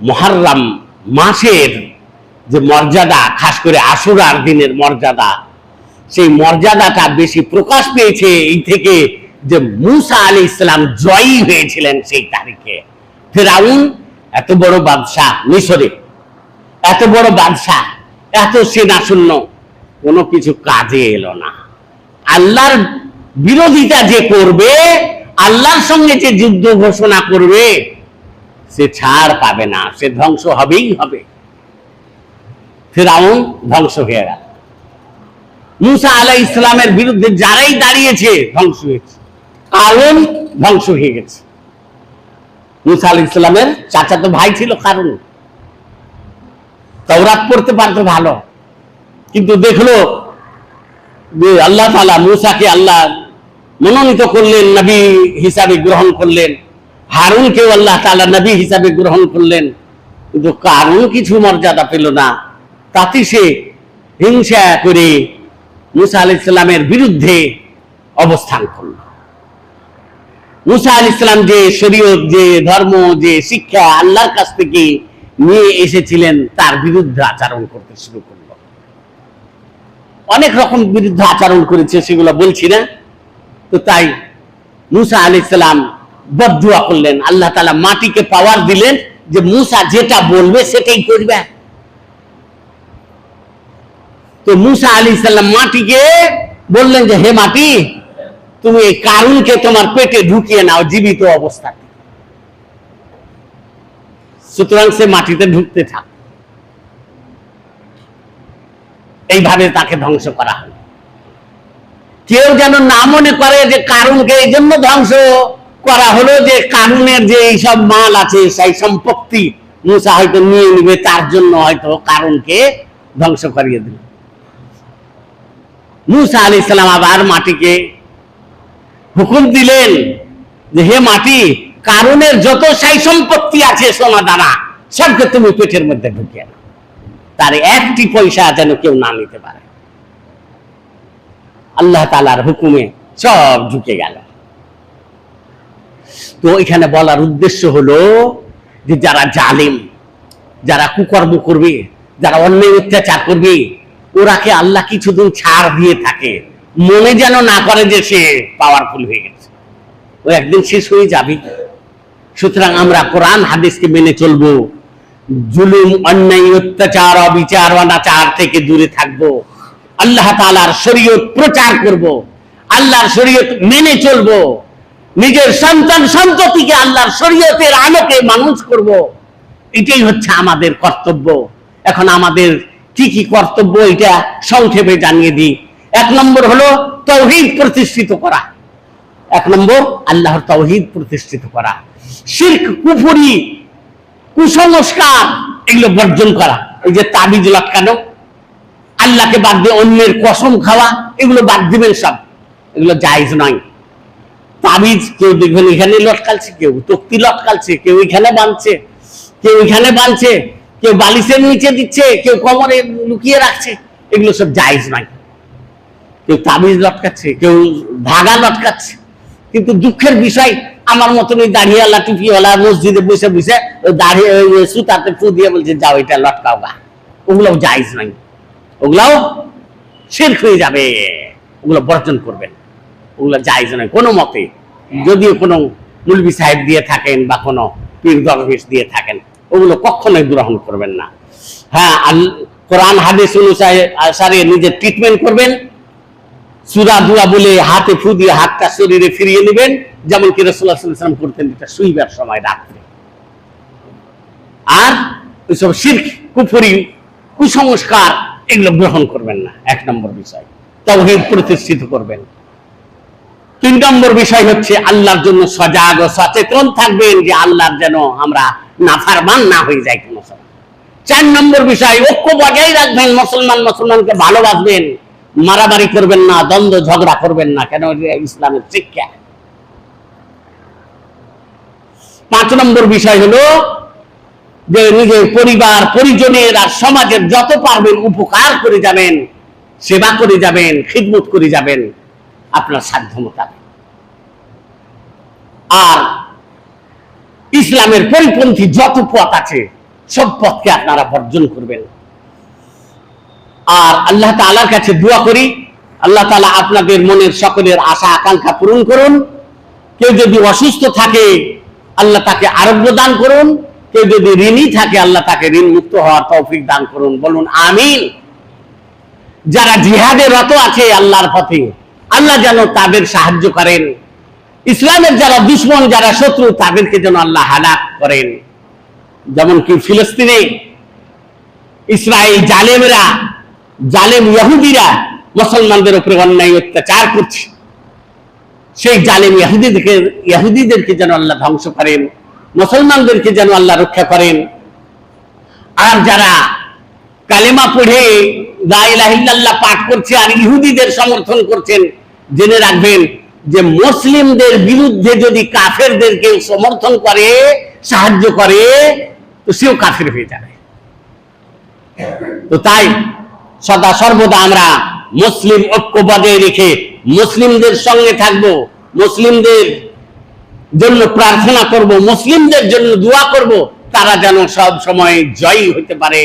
মহারম মাসের যে মর্যাদা, খাস করে আশুরার দিনের মর্যাদা, সেই মর্যাদাটা বেশি প্রকাশ পেয়েছে এই থেকে যে মুসা আলী ইসলাম জয়ী হয়েছিলেন সেই তারিখে। ফেরাউন, এত বড় বাদশাহ মিশরে, এত বড় বাদশাহ, এত সেনা শূন্য, কোনো কিছু কাজে এলো না। আল্লাহর বিরোধিতা যে করবে, আল্লাহর সঙ্গে যে যুদ্ধ ঘোষণা করবে সে ছাড় পাবে না, সে ধ্বংস হবেই হবে। ফেরাউন ধ্বংস হয়ে গেল। মুসা আলাই ইসলামের বিরুদ্ধে যারাই দাঁড়িয়েছে, ধ্বংস হয়েছে। কারণ ধ্বংস হয়ে গেছে। মুসা আলাই ইসলামের চাচাতো ভাই ছিল কারণ তওরাত পড়তে পারতো ভালো। কিন্তু দেখল যে আল্লাহ তালা মুসাকে আল্লাহ মনোনীত করলেন, নবী হিসাবে গ্রহণ করলেন। হারুনকেও আল্লাহ তালা নবী হিসাবে গ্রহণ করলেন। কিন্তু কারণ কিছু মর্যাদা পেল না। তাতে সে হিংসা করে মুসা আল ইসলামের বিরুদ্ধে অবস্থান করল। মুসা আল ইসলাম যে শরীয়ত, যে ধর্ম, যে শিক্ষা আল্লাহর কাছ থেকে নিয়ে এসেছিলেন, তার বিরুদ্ধে আচরণ করতে শুরু করল। অনেক রকম বিরুদ্ধে আচরণ করেছে, সেগুলো বলছি না। তো তাই মুসা আলি ইসলাম বদুয়া করলেন। আল্লাহ তালা মাটিকে পাওয়ার দিলেন যে মুসা যেটা বলবে সেটাই করবে। তো মুসা আলী সাল্লাম মাটিকে বললেন যে, হে মাটি, তুমি এই কারুনকে তোমার পেটে ঢুকিয়ে নাও, জীবিত অবস্থাতে। সুতরাং সে মাটিতে ঢুকতে থাক। এইভাবে তাকে ধ্বংস করা হল। কেউ যেন না মনে করে যে কারুনকে এই জন্য ধ্বংস। করা হলো যে কারুনের যে এইসব মাল আছে, সেই সম্পত্তি মুসা হয়তো নিয়ে নিবে, তার জন্য হয়তো কারুনকে ধ্বংস করিয়ে দিল। মুসা আলি সালাম আবার মাটিকে হুকুম দিলেন যে, হে মাটি, কারণের যত সাই সম্পত্তি আছে সোনা দানা, সবকে তুমি পেটের মধ্যে ঢুকিয়ে নাও। তার একটি পয়সা যেন কেউ না নিতে পারে। আল্লাহ তালার হুকুমে সব ঢুকে গেল। তো এখানে বলার উদ্দেশ্য হলো যে যারা জালিম, যারা কুকর্ম করবে, যারা অন্যায় অত্যাচার করবে ওরাকে আল্লাহ কিছুদিন ছাড় দিয়ে থাকে। মনে যেন না করে যে সে পাওয়ারফুল হয়ে গেছে। ও একদিন শেষ হয়ে যাবে। সুতরাং আমরা কোরআন হাদিসকে মেনে চলবো। জুলুম, অন্যায়, অত্যাচার, অবিচার, অনাচার থেকে দূরে থাকব। আল্লাহ তালার শরীয়ত প্রচার করব। আল্লাহর শরীয়ত মেনে চলবো। নিজের সন্তান সন্ততিকে আল্লাহর শরীয়তের আলোকে মানুষ করব। এটাই হচ্ছে আমাদের কর্তব্য। এখন আমাদের কি কি কর্তব্য এটা সংক্ষেপে জানিয়ে দিই। এক নম্বর হলো তৌহিদ প্রতিষ্ঠিত করা। এক নম্বর আল্লাহর তৌহিদ প্রতিষ্ঠিত করা। শির্ক, কুফুরি, কুসংস্কার এগুলো বর্জন করা। এই যে তাবিজ লটকানো, আল্লাহকে বাদ দিয়ে অন্যের কসম খাওয়া, এগুলো বাদ দিবেন সব। এগুলো জায়েজ নয়। তাবিজ, কেউ দেখবেন এখানে লটকালছে, কেউ তক্তি লটকালছে, কেউ এখানে বাঁধছে, কেউ এখানে বাঁধছে, কেউ বালিশের নিচে দিচ্ছে, কেউ কোমরে লুকিয়ে রাখছে, এগুলো সব জায়েজ নয় কেউ তাবিজ লটকাচ্ছে, কেউ ধাগা লটকাচ্ছে। কিন্তু দুঃখের বিষয়, আমার মতন ওই দাঁড়িয়েওয়ালা টুপিওয়ালা মসজিদে বসে বসে দাঁড়িয়ে সুতাতে ফু দিয়ে বলছে, যাও, এটা লটকাও গা। ওগুলোও জায়েজ নাই। ওগুলাও শেরক হয়ে যাবে। ওগুলো বর্জন করবেন। ওগুলো জায়েজ নয় কোনো মতে, যদিও কোনো মুলবি সাহেব দিয়ে থাকেন বা কোনো পীর দরবেশ দিয়ে থাকেন, ওগুলো কখনোই গ্রহণ করবেন না। হ্যাঁ কোরআন, হাদিস অনুসারে আসারে নিজের ট্রিটমেন্ট করবেন, সুরা, দুয়া বলে হাতে ফু দিয়ে হাতটা শরীরে ফিরিয়ে নেবেন, যেমন কি রসুল্লাহ সাল্লাম করতেন এটা শুইবার সময় রাত্রে। আর ওইসব শির্ক, কুফরি, কুসংস্কার, এগুলো গ্রহণ করবেন না, এক নম্বর বিষয়। তৌহিদ প্রতিষ্ঠিত করবেন। তিন নম্বর বিষয় হচ্ছে আল্লাহর জন্য সজাগ ও সচেতন থাকবেন যে আল্লাহর যেন আমরা নাফারমান না হয়ে যাই কোনো চার নম্বর বিষয়, ঐক্য বজায় রাখবেন, মুসলমান মুসলমানকে ভালোবাসবেন, মারামারি করবেন না, দ্বন্দ্ব ঝগড়া করবেন না, কেন ইসলামের শিক্ষা? পাঁচ নম্বর বিষয় হলো যে নিজের পরিবার, পরিজনের আর সমাজের যত পারবেন উপকার করে যাবেন, সেবা করে যাবেন, খিদমত করে যাবেন। আপনার সাধ্য মোতাবেক আর ইসলামের পরিপন্থী যত পথ আছে, সব পথকে আপনারা বর্জন করবেন। আর আল্লাহ তাআলার কাছে দোয়া করি, আল্লাহ তাআলা আপনাদের মনের সকলের আশা আকাঙ্ক্ষা পূরণ করুন। কেউ যদি অসুস্থ থাকে, আল্লাহ তাকে আরোগ্য দান করুন। কেউ যদি ঋণী থাকে, আল্লাহ তাকে ঋণ মুক্ত হওয়ার তৌফিক দান করুন। বলুন, আমিন। যারা জিহাদে রত আছে আল্লাহর পথে আল্লাহ যেন তাদের সাহায্য করেন। ইসলামের যারা দুশ্মন, যারা শত্রু, তাদেরকে যেন আল্লাহ হালাক করেন। যেমন কি ফিলিস্তিনে ইসরায়েল জালেমরা, জালেম ইহুদিরা মুসলমানদের উপরে অন্যায় অত্যাচার করছে। সেই জালেম ইহুদিদেরকে ইহুদিদেরকে যেন আল্লাহ ধ্বংস করেন, মুসলমানদেরকে যেন আল্লাহ রক্ষা করেন। আর যারা কালেমা পড়ে পাঠ করছে আর ইহুদিদের সমর্থন করছেন জেনে রাখবেন যে মুসলিমদের বিরুদ্ধে যদি কাফেরদের কেউ সমর্থন করে, সাহায্য করে, তো সেও কাফের হয়ে যাবে। তো তাই সদা সর্বদা আমরা মুসলিম ঐক্য বজায় রেখে মুসলিমদের সঙ্গে থাকব, মুসলিমদের জন্য প্রার্থনা করব, মুসলিমদের জন্য দোয়া করব, তারা যেন সব সময় জয়ী হতে পারে।